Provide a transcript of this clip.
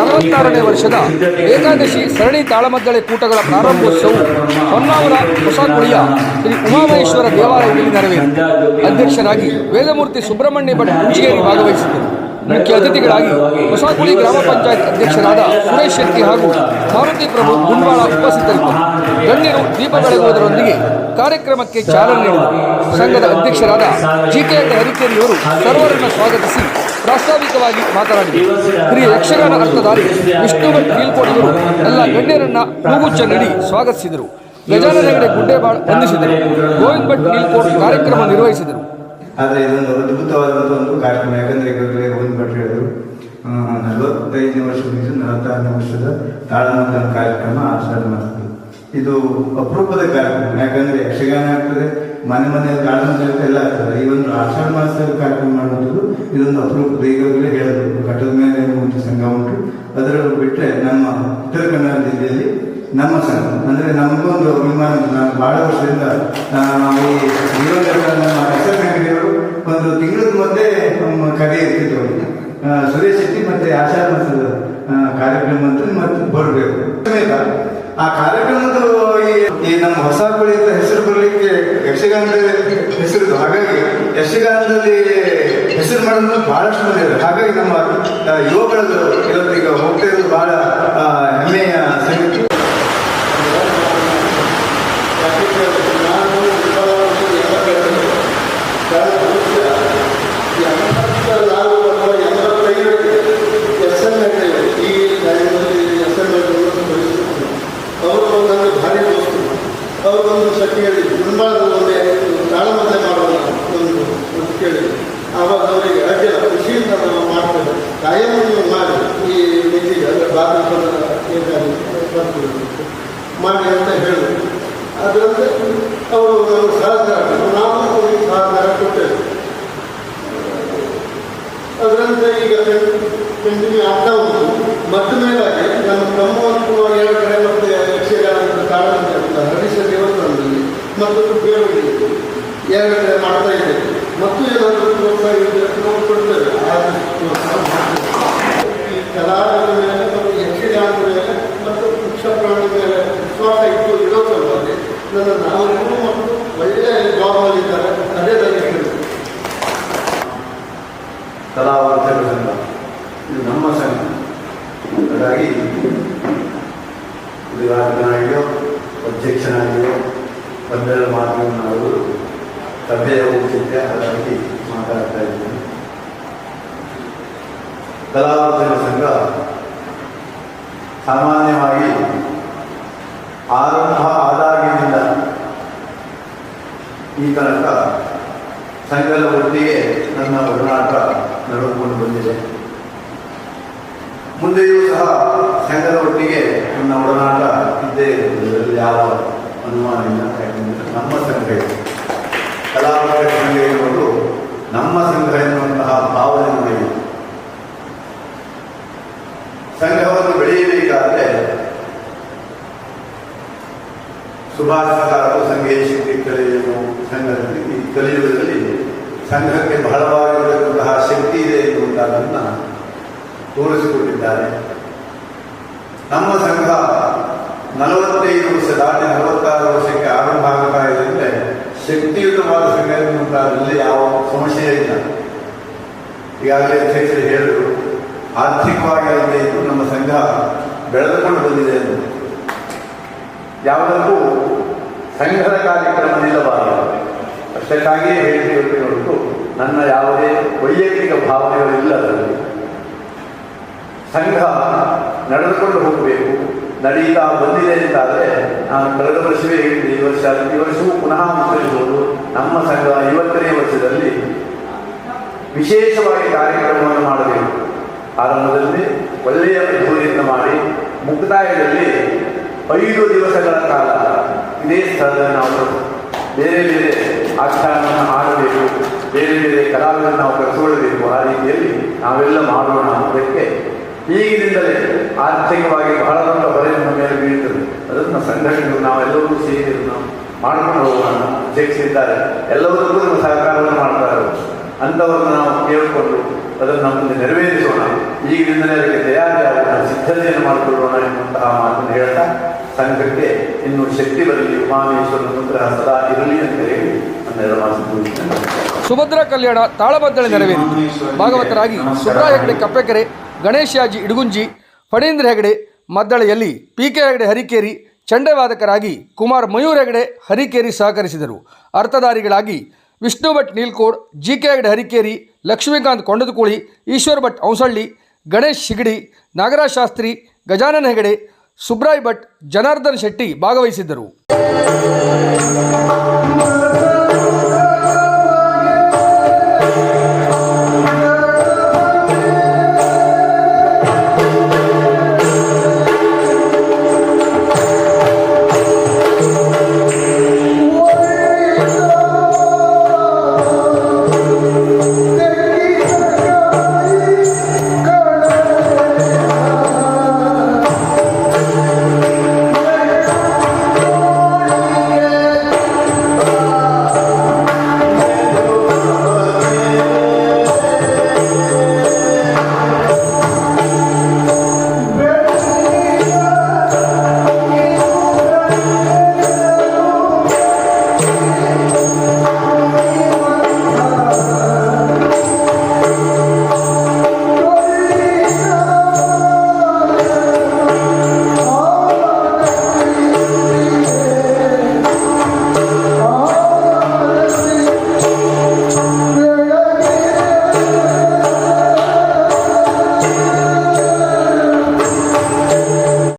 ಇಪ್ಪತ್ತಾರನೇ ವರ್ಷದ ಏಕಾದಶಿ ಸರಣಿ ತಾಳಮದ್ದಳೆ ಕೂಟಗಳ ಪ್ರಾರಂಭೋತ್ಸವವು ಹೊನ್ನಾವರ ಹೊಸಗುಳಿಯ ಶ್ರೀ ಉಮಾಮಹೇಶ್ವರ ದೇವಾಲಯದಲ್ಲಿ ನೆರವೇರಿತು. ಅಧ್ಯಕ್ಷರಾಗಿ ವೇದಮೂರ್ತಿ ಸುಬ್ರಹ್ಮಣ್ಯ ಭಟ್ ಕುಂಚಿಗೇರಿ ಭಾಗವಹಿಸಿದರು ಮುಖ್ಯ ಅತಿಥಿಗಳಾಗಿ ಹೊಸಗುಳಿ ಗ್ರಾಮ ಪಂಚಾಯತ್ ಅಧ್ಯಕ್ಷರಾದ ಸುರೇಶ್ ಶೆಟ್ಟಿ ಹಾಗೂ ಮಾರುತಿ ಪ್ರಭು ಗುಂಡ್ವಾಳ ಉಪಸ್ಥಿತರಿದ್ದರು. ಗಣ್ಯರು ದೀಪ ಬೆಳಗುವುದರೊಂದಿಗೆ ಕಾರ್ಯಕ್ರಮಕ್ಕೆ ಚಾಲನೆ ನೀಡಿದರು. ಸಂಘದ ಅಧ್ಯಕ್ಷರಾದ ಜಿಕೆ ಹರಿಕೇರಿಯವರು ಸರ್ವರನ್ನು ಸ್ವಾಗತಿಸಿ ಪ್ರಾಸ್ತಾವಿಕವಾಗಿ ಮಾತನಾಡಿದರು ಹಿರಿಯ ಯಕ್ಷಗಾನ ಅರ್ಥಧಾರಿ ವಿಷ್ಣು ಭಟ್ ಕೀಳ್ಕೊಡಿದರು ಎಲ್ಲ ಗಣ್ಯರನ್ನ ಹೂಗುಚ್ಚ ನೀಡಿ ಸ್ವಾಗತಿಸಿದರು. ಗಜಾನನ ಹೆಗಡೆ ಗುಡ್ಡೇಬಾಳ್ ವಂದಿಸಿದರು. ಗೋವಿಂದ್ ಭಟ್ ಕೀಳ್ಕೋಡ್ ಕಾರ್ಯಕ್ರಮ ನಿರ್ವಹಿಸಿದರು. ಆದರೆ ಇದೊಂದು ಅದ್ಭುತವಾದಂಥ ಒಂದು ಕಾರ್ಯಕ್ರಮ. ಯಾಕಂದರೆ ಈಗಾಗಲೇ ಗೋವಿಂದ ಭಟ್ ಹೇಳಿದರು ನಲವತ್ತೈದನೇ ವರ್ಷ ಮುಗಿಸಿ ನಲವತ್ತಾರನೇ ವರ್ಷದ ತಾಳಮದ್ದಲ ಕಾರ್ಯಕ್ರಮ ಆಚರಣೆ ಮಾಡ್ತದೆ ಇದು ಅಪರೂಪದ ಕಾರ್ಯಕ್ರಮ. ಯಾಕಂದರೆ ಯಕ್ಷಗಾನ ಆಗ್ತದೆ ಮನೆ ಮನೆಯಲ್ಲಿ ಗಾರ್ಡನ್ ಎಲ್ಲ ಆಗ್ತದೆ ಈ ಒಂದು ಆಷಾಢ ಮಾಸದಲ್ಲಿ ಕಾರ್ಯಕ್ರಮ ಮಾಡುವಂಥದ್ದು ಇದೊಂದು ಅಪರೂಪ. ಈಗಾಗಲೇ ಹೇಳಬೇಕು. ಕಟ್ಟದ ಮೇಲೆ ಒಂದು ಸಂಘ ಉಂಟು. ಅದರಲ್ಲಿ ಬಿಟ್ಟರೆ ನಮ್ಮ ಉತ್ತರ ಕನ್ನಡ ಜಿಲ್ಲೆಯಲ್ಲಿ ನಮ್ಮ ಸಂಘ. ಅಂದರೆ ನಮಗೊಂದು ಅಭಿಮಾನ ನಾನು ಬಹಳ ವರ್ಷದಿಂದ ಈ ನಮ್ಮ ಹೆಸರು ಅಂಗಡಿಯವರು ಒಂದು ತಿಂಗಳ ಮೊದಲೇ ನಮ್ಮ ಕರೆ ಇರ್ತಿದ್ರು. ಸುರೇಶ್ ಶೆಟ್ಟಿ ಮತ್ತೆ ಆಷಾಢ ಮಾಸದ ಕಾರ್ಯಕ್ರಮ ಅಂತ ಮತ್ತೆ ಬರಬೇಕು. ಆ ಕಾರ್ಯಕ್ರಮದ ಈ ನಮ್ಮ ಹೊಸ ಕುಳಿ ಹೆಸರು ಬರಲಿಕ್ಕೆ ಯಕ್ಷಗಾನದ ಹೆಸರು ಹಾಗಾಗಿ ಯಕ್ಷಗಾನದಲ್ಲಿ ಹೆಸರು ಮಾಡೋದು ಬಹಳಷ್ಟು ಮಂದಿ ಹಾಗಾಗಿ ನಮ್ಮ ಯುವಕರದ್ದು ಇವತ್ತು ಈಗ ಹೋಗ್ತಾ ಇರೋದು ಬಹಳ ಹೆಮ್ಮೆಯ ಸಂಗತಿ ಅವರು ನನ್ನ ಭಾರಿ ದೋಸ್ತು ಅವ್ರಿಗೊಂದು ಸತಿ ಹೇಳಿ ಮುಂಬಾದ ಒಂದೇ ತಾಳಮದ್ದೆ ಮಾಡೋಣ ಒಂದು ಒಂದು ಕೇಳಿ. ಆವಾಗ ಅವರಿಗೆ ಅಡ್ಡಿಲ್ಲ ಖುಷಿಯಿಂದ ನಾವು ಮಾಡ್ತೇವೆ. ಕಾಯಮನ್ನು ಮಾಡಿ ಈ ನಿಧಿಗೆ ಅಂದರೆ ಬಾಗಿಲು ಮಾಡಿ ಅಂತ ಹೇಳಿದ್ರು ಅದರಂತೆ ಅವರು ನಮಗೆ ಸಹಕಾರ, ನಾವು ಅವರಿಗೆ ಸಹಕಾರ ಕೊಟ್ಟೆವು ಅದರಂತೆ ಈಗ ಕಂಟಿನ್ಯೂ ಆಗ್ತಾ ಉಂಟು ಮತ್ತೆ ಮೇಲಾಗಿ ನಮ್ಮ ತಮ್ಮ ಎರಡು ಕಡೆ ಮತ್ತೆ ಯಕ್ಷಗಾನ ಕಾರಣ ದೇವಸ್ಥಾನದಲ್ಲಿ ಮತ್ತೊಂದು ಬೇರೆ ಎರಡನೇ ಮಾಡ್ತಾ ಇದ್ದೇವೆ ಮತ್ತು ಏನಾದರೂ ಕೊಡ್ತೇವೆ ಆದಷ್ಟು ನಾವು ಈ ಕಲಾವಿದ ಮೇಲೆ ಮತ್ತು ಯಕ್ಷಗಾನದ ಮೇಲೆ ಮತ್ತು ವೃಕ್ಷ ಪ್ರಾಣಿ ಮೇಲೆ ವಿಶ್ವಾಸ ಇಟ್ಟು ಇರೋ ಸಲುವಾಗಿ ನನ್ನ ನಾವರಿಗೂ ಮತ್ತು ಒಳ್ಳೆಯ ಜಾಬಲ್ಲಿದ್ದಾರೆ ಅದೇ ನನಗೆ ಕಲಾವಂತರ ಸಂಘ ಇದು ನಮ್ಮ ಸಂಘ. ಹಾಗಾಗಿ ಉದ್ಘಾಟಕನಾಗಿಯೋ ಅಧ್ಯಕ್ಷನಾಗಿಯೋ ಸಭೆಯ ಹೋಗ್ತಿದ್ದೆ ಹಾಗಾಗಿ ಮಾತಾಡ್ತಾ ಇದ್ದೀನಿ. ಕಲಾವಿದರ ಸಂಘ ಸಾಮಾನ್ಯವಾಗಿ ಆರಂಭ ಆದಾಗಿನಿಂದ ಈ ತನಕ ಸಂಘದ ಒಟ್ಟಿಗೆ ನನ್ನ ಒಡನಾಟ ನಡೆದುಕೊಂಡು ಬಂದಿದೆ. ಮುಂದೆಯೂ ಸಹ ಸಂಘದ ಒಟ್ಟಿಗೆ ನನ್ನ ಒಡನಾಟ ಇದ್ದೇ ಇರುತ್ತದೆ ಇದರಲ್ಲಿ ಯಾವ ಅನುಮಾನ ಇಲ್ಲ ಯಾಕಂದರೆ ನಮ್ಮ ಸಂಘ ಇದೆ ಕಲಾವಿದರ ಸಂಘ ಎನ್ನುವುದು ನಮ್ಮ ಸಂಘ ಎನ್ನುವಂತಹ ಭಾವನೆ ನನಗೆ ಸಂಘವನ್ನು ಬೆಳೆಯಬೇಕಾದರೆ ಸಂಘ ಶಕ್ತಿ ಕಲಿಯುವ ಸಂಘದಲ್ಲಿ, ಈ ಕಲಿಯುಗದಲ್ಲಿ ಸಂಘಕ್ಕೆ ಬಹಳವಾಗಿರತಕ್ಕಂತಹ ಶಕ್ತಿ ಇದೆ ಎನ್ನುವಂಥದ್ದನ್ನು ತೋರಿಸಿಕೊಟ್ಟಿದ್ದಾರೆ. ನಮ್ಮ ಸಂಘ ನಲವತ್ತೈದು ವರ್ಷ ದಾಟಿ ನಲವತ್ತಾರು ವರ್ಷಕ್ಕೆ ಆರಂಭ ಆಗ್ತಾ ಇದೆ ಅಂದರೆ ಶಕ್ತಿಯುತವಾದ ಸಂಘ ಎನ್ನುವಂಥದ್ರಲ್ಲಿ ಯಾವ ಸಮಸ್ಯೆ ಇಲ್ಲ. ಈಗಾಗಲೇ ಅಧ್ಯಕ್ಷರು ಹೇಳಿದರು ಆರ್ಥಿಕವಾಗಿ ಅಲ್ಲದೆ ಇದ್ದು ನಮ್ಮ ಸಂಘ ಬೆಳೆದುಕೊಂಡು ಬಂದಿದೆ ಎಂದು. ಯಾವುದಕ್ಕೂ ಸಂಘದ ಕಾರ್ಯಕ್ರಮ ನಿಲ್ಲಬಾರದು ಅಷ್ಟಕ್ಕಾಗಿಯೇ ಹೇಳಿಕೆ ಹೊರತು ನನ್ನ ಯಾವುದೇ ವೈಯಕ್ತಿಕ ಭಾವನೆಗಳಿಲ್ಲ ಅದರಲ್ಲಿ. ಸಂಘ ನಡೆದುಕೊಂಡು ಹೋಗಬೇಕು, ನಡೀತಾ ಬಂದಿದೆ ಅಂತಾದರೆ ನಾನು ಕಳೆದ ವರ್ಷವೇ ಈ ವರ್ಷ, ಈ ವರ್ಷವೂ ಪುನಃ ಮುದ್ರಿಸುವುದು ನಮ್ಮ ಸಂಘ. ಐವತ್ತನೇ ವರ್ಷದಲ್ಲಿ ವಿಶೇಷವಾಗಿ ಕಾರ್ಯಕ್ರಮವನ್ನು ಮಾಡಬೇಕು. ಆರಂಭದಲ್ಲಿ ಒಳ್ಳೆಯ ಅದ್ಧೂರಿಯಿಂದ ಮಾಡಿ ಮುಕ್ತಾಯದಲ್ಲಿ ಐದು ದಿವಸಗಳ ಕಾಲ ಇದೇ ಸ್ಥಳದಲ್ಲಿ ನಾವು ಬೇರೆ ಬೇರೆ ಆಖ್ಯಾನವನ್ನು ಆಡಬೇಕು ಬೇರೆ ಬೇರೆ ಕಲಾವಿದನ್ನು ನಾವು ಕರೆಸಿಕೊಳ್ಳಬೇಕು ಆ ರೀತಿಯಲ್ಲಿ ನಾವೆಲ್ಲ ಮಾಡೋಣ ಅನ್ನೋದಕ್ಕೆ ಈಗಿನಿಂದಲೇ ಆರ್ಥಿಕವಾಗಿ ಬಹಳ ದೊಡ್ಡ ಹೊರೆ ನಮ್ಮ ಮೇಲೆ ಬೀಳ್ತದೆ. ಅದನ್ನು ಸಂಘಟನೆಗಳು ನಾವೆಲ್ಲರೂ ಸೇರಿ ಮಾಡ್ಕೊಂಡು ಹೋಗೋಣ ಅಧ್ಯಕ್ಷರಿದ್ದಾರೆ ಎಲ್ಲದಕ್ಕೂ ನಮ್ಮ ಸಹಕಾರವನ್ನು ಮಾಡ್ತಾರೆ ಅಂಥವ್ರನ್ನ ನಾವು ಕೇಳಿಕೊಂಡು ಅದನ್ನು ಮುಂದೆ ನೆರವೇರಿಸೋಣ. ಈಗಿನಿಂದಲೇ ಅದಕ್ಕೆ ತಯಾರಿ ಆಗೋಣ ಸಿದ್ಧತೆಯನ್ನು ಮಾಡಿಕೊಳ್ಳೋಣ ಎನ್ನುವಂತಹ ಮಾತನ್ನು ಹೇಳ್ತಾ ಸಂಘಕ್ಕೆ ಇನ್ನು ಶಕ್ತಿ ಬರಲಿ. ಉಮಾಮೇಶ್ವರ ಅನುಗ್ರಹ ಸದಾ ಇರಲಿ ಅಂತ ಹೇಳಿ ಸುಭದ್ರ ಕಲ್ಯಾಣ ತಾಳಬದ್ದಳೆ ನೆರವೇರಿ. ಭಾಗವತರಾಗಿ ಸುಬ್ರಾ ಹೆಗಡೆ ಕಪ್ಪೆಕೆರೆ ಗಣೇಶಾಜಿ ಇಡಗುಂಜಿ ಫಣೀಂದ್ರ ಹೆಗಡೆ ಮದ್ದಳೆಯಲ್ಲಿ ಪಿ ಕೆ ಹೆಗಡೆ ಹರಿಕೇರಿ ಚಂಡೆವಾದಕರಾಗಿ ಕುಮಾರ್ ಮಯೂರ್ ಹೆಗಡೆ ಹರಿಕೇರಿ ಸಹಕರಿಸಿದರು. ಅರ್ಥಧಾರಿಗಳಾಗಿ ವಿಷ್ಣು ಭಟ್ ನೀಲ್ಕೋಡ್, ಜಿ ಕೆ ಹೆಗಡೆ ಹರಿಕೇರಿ, ಲಕ್ಷ್ಮೀಕಾಂತ್ ಕೊಂಡದಕೂಳಿ, ಈಶ್ವರ್ ಭಟ್ ಔಸಳ್ಳಿ, ಗಣೇಶ್ ಶಿಗಡಿ, ನಾಗರಾಜ್ ಶಾಸ್ತ್ರಿ, ಗಜಾನನ ಹೆಗಡೆ, ಸುಬ್ರಾಯ್ ಭಟ್, ಜನಾರ್ದನ್ ಶೆಟ್ಟಿ ಭಾಗವಹಿಸಿದ್ದರು.